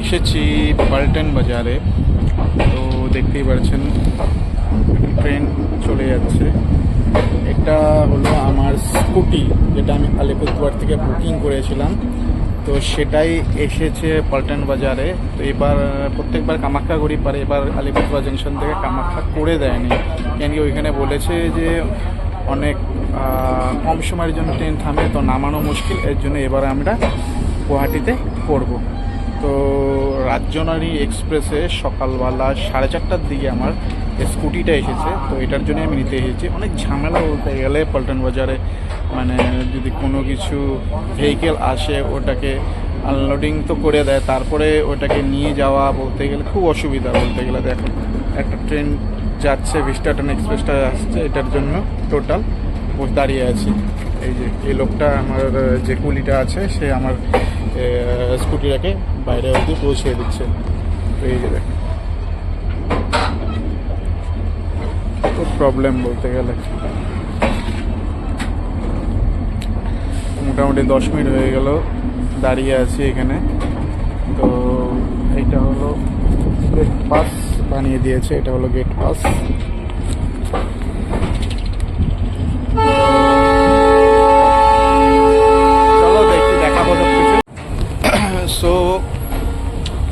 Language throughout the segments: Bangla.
এসেছি পাল্টন বাজারে। তো দেখতেই পাচ্ছেন ট্রেন চলে যাচ্ছে। এটা হলো আমার স্কুটি, যেটা আমি আলিপুরদুয়ার থেকে বুকিং করেছিলাম। তো সেটাই এসেছে পল্টন বাজারে। তো এবার প্রত্যেকবার কামাখ্যা গড়ি পারে, এবার আলিপুরদুয়ার জংশন থেকে কামাখ্যা করে দেয়নি। কেন কি ওইখানে বলেছে যে অনেক কম সময়ের জন্য ট্রেন থামে, তো নামানো মুশকিল। এর জন্য এবার আমরা গুয়াহাটিতে করব তো রাজ্যনারী এক্সপ্রেসে সকালবেলা সাড়ে চারটার দিকে আমার স্কুটিটা এসেছে, তো এটার জন্য আমি নিতে এসেছি। অনেক ঝামেলা বলতে গেলে পল্টন বাজারে মানে যদি কোনো কিছু ভেহিকেল আসে ওটাকে আনলোডিং তো করে দেয়, তারপরে ওটাকে নিয়ে যাওয়া বলতে গেলে খুব অসুবিধা বলতে গেলে দেখো, একটা ট্রেন যাচ্ছে ভিস্টাটন এক্সপ্রেসটা আসছে, এটার জন্য টোটাল দাঁড়িয়ে আছি। এই যে, এই লোকটা আমার যে কুলিটা আছে, সে আমার স্কুটিটাকে বাইরে অবধি পৌঁছে দিচ্ছে। তো এই যে খুব প্রবলেম বলতে গেলে। মোটামুটি দশ মিনিট হয়ে গেল, দাঁড়িয়ে আছি এখানে। তো এইটা হলো গেট পাস বানিয়ে দিয়েছে, এটা হলো গেট পাস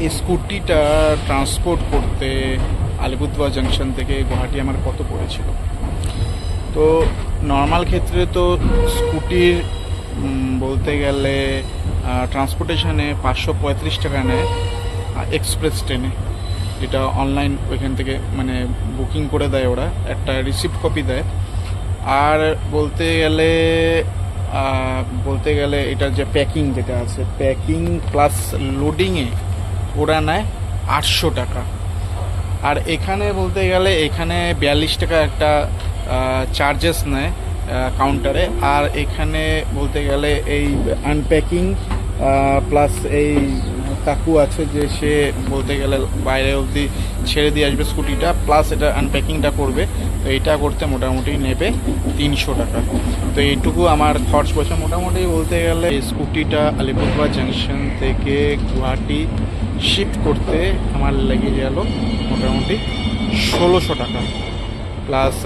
এই স্কুটিটা ট্রান্সপোর্ট করতে আলিপুরদুয়ার জাংশন থেকে গুয়াহাটি আমার কত পড়েছিল? তো নর্মাল ক্ষেত্রে তো স্কুটির বলতে গেলে ট্রান্সপোর্টেশনে পাঁচশো পঁয়ত্রিশ টাকা নেয় এক্সপ্রেস ট্রেনে। যেটা অনলাইন ওইখান থেকে মানে বুকিং করে দেয় ওরা, একটা রিসিপ্ট কপি দেয়। আর বলতে গেলে বলতে গেলে এটার যে প্যাকিং যেটা আছে, প্যাকিং প্লাস লোডিংয়ে ওরা নেয় আটশো টাকা। আর এখানে বলতে গেলে এখানে বিয়াল্লিশ টাকা একটা চার্জেস নেয় কাউন্টারে আর এখানে বলতে গেলে এই আনপ্যাকিং প্লাস এই কাকু আছে যে সে বলতে গেলে বাইরে অবধি ছেড়ে দিয়ে আসবে স্কুটিটা প্লাস এটা আনপ্যাকিংটা করবে। তো এটা করতে মোটামুটি নেবে তিনশো টাকা। তো এইটুকু আমার খরচ পড়ছে মোটামুটি বলতে গেলে স্কুটিটা আলিপুরদুয়ার জাংশন থেকে গুয়াহাটি শিফট করতে আমার লেগে গেল মোটামুটি ষোলোশো টাকা। প্লাস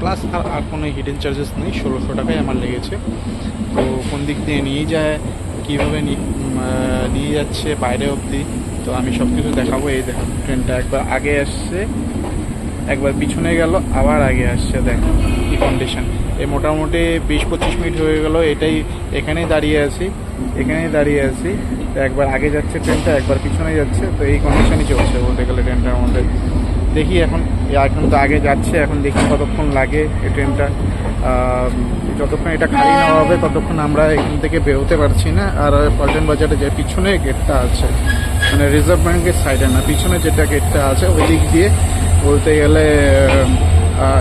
প্লাস আর আর কোনো হিডেন চার্জেস নেই। ষোলোশো টাকাই আমার লেগেছে। তো কোন দিক দিয়ে নিয়ে যায়, কীভাবে নিয়ে যাচ্ছে বাইরে অবধি। তো আমি সব কিছু দেখাবো, এই দেখো, ট্রেনটা একবার আগে আসছে, একবার পিছনে গেল, আবার আগে আসছে, দেখো, কি কন্ডিশন এই মোটামুটি বিশ পঁচিশ মিনিট হয়ে গেল, এটাই, এখানেই দাঁড়িয়ে আছি, এখানেই দাঁড়িয়ে আছি। তো একবার আগে যাচ্ছে ট্রেনটা, একবার পিছনে যাচ্ছে, তো এই কন্ডিশনই চলছে বলতে গেলে ট্রেনটার মধ্যে। দেখি এখন এখন তো আগে যাচ্ছে, এখন দেখি কতক্ষণ লাগে এই ট্রেনটা। যতক্ষণ এটা খালি না হবে, ততক্ষণ আমরা এখান থেকে বেরোতে পারছি না। আর পল্টন বাজারে যে পিছনে গেটটা আছে মানে রিজার্ভ ব্যাঙ্কের সাইডে না, পিছনে যেটা গেটটা আছে, ওই দিক দিয়ে বলতে গেলে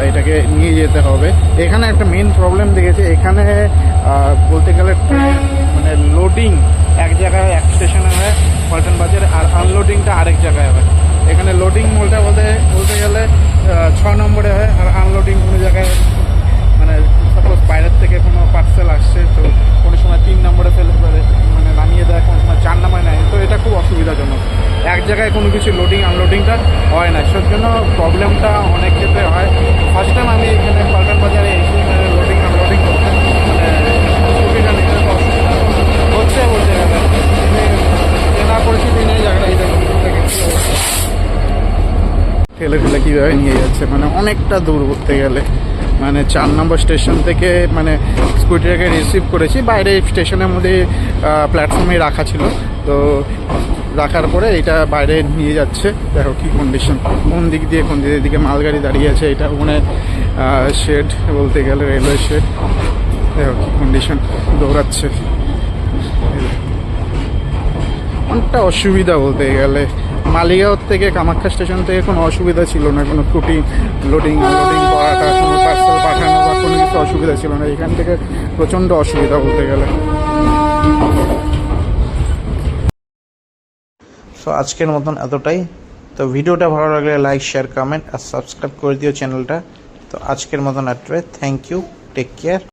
এটাকে নিয়ে যেতে হবে। এখানে একটা মেন প্রবলেম দেখেছি, এখানে বলতে গেলে মানে লোডিং এক জায়গায় এক স্টেশনে হয় পল্টন বাজারে, আর আনলোডিংটা আরেক জায়গায় হয়। এখানে লোডিং বলতে বলতে বলতে গেলে ছ নম্বরে হয়, আর আনলোডিং কোনো জায়গায় মানে সাপোজ বাইরের থেকে কোনো পার্সেল আসছে তো কোনো সময় তিন নম্বরে ফেলে ফেলে মানে নামিয়ে দেয় কোনো সময় চার নম্বরে নেয় তো এটা খুব অসুবিধাজনক এক জায়গায় কোনো কিছু লোডিং আনলোডিংটা হয় না। সের জন্য প্রবলেমটা অনেক ক্ষেত্রে হয়। ফার্স্ট টাইম আমি এখানে পাল্টন বাজারে এসে মানে লোডিং আনলোডিং করতে। মানে স্কুটিটা নিতে হচ্ছে বলতে গেলে। চেনা পরিস্থিতি নেই জায়গাটা দেখুন ঠেলে কীভাবে নিয়ে যাচ্ছে? মানে অনেকটা দূর করতে গেলে। মানে চার নম্বর স্টেশন থেকে মানে স্কুটিটাকে রিসিভ করেছি। বাইরে স্টেশনের মধ্যে প্ল্যাটফর্মে রাখা ছিল। তো রাখার পরে এটা বাইরে নিয়ে যাচ্ছে। দেখো কি কন্ডিশন কোন দিক দিয়ে কোন দিক দিকে মালগাড়ি দাঁড়িয়ে আছে, এটা ওখানে শেড বলতে গেলে রেলওয়ে শেড দেখো কি কন্ডিশন দৌড়াচ্ছে। অনেকটা অসুবিধা বলতে গেলে? মালিগাঁও থেকে কামাখ্যা স্টেশন থেকে কোনো অসুবিধা ছিল না, কোনো ত্রুটি লোডিং আনলোডিং করাটা, কোনো পার্সেল পাঠানো বা কোনো কিছু অসুবিধা ছিল না। এখান থেকে প্রচণ্ড অসুবিধা বলতে গেলে। সো আজকের মতন এতটাই। তো ভিডিওটা ভালো লাগলে লাইক শেয়ার কমেন্ট আর সাবস্ক্রাইব করে দিও চ্যানেলটা তো আজকের মতন এতটাই। Thank you take care